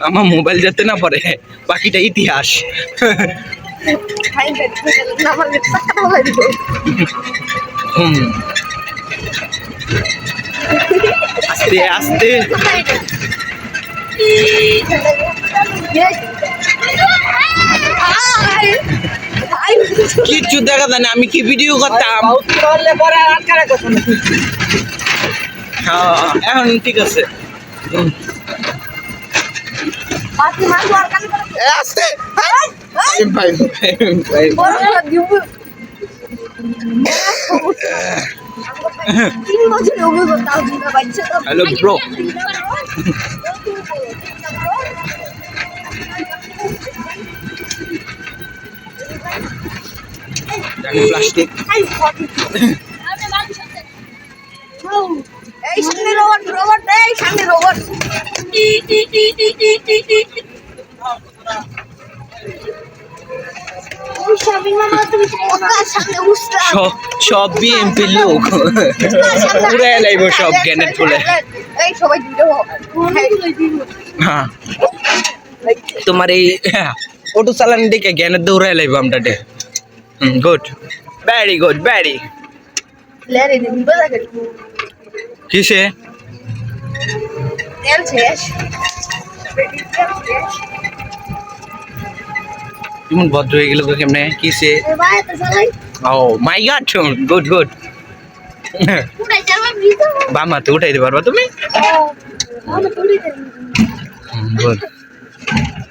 আমার মোবাইল যাতে না পড়ে বাকিটা ইতিহাস। আস্তে আস্তে। কিচ্ছু দেখা যায় না আমি কি ভিডিও করতাম। হ্যাঁ, এখন ঠিক আছে হুম। পাতি প্লাস্টিক এই সামনে রোবট রোবট এই সামনে রোবট। সব বিএমপির লোক। পুরে লাইব সব জ্ঞানের ফুলে এই সবাই দিল হ্যাঁ। তোমার এই অটো চালানি দেখে জ্ঞানের দৌড়াই লাইব আমরা গুড ভ্যারি গুড বাজার কিসে? তেল শেষ? তুমি ভদ্র হয়ে গেল কেমনে? কিসে? Oh my god good good বাম হাতে উঠাই দিতে পারবা তুমি? গুড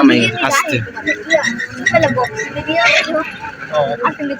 আমি আসতে আসলে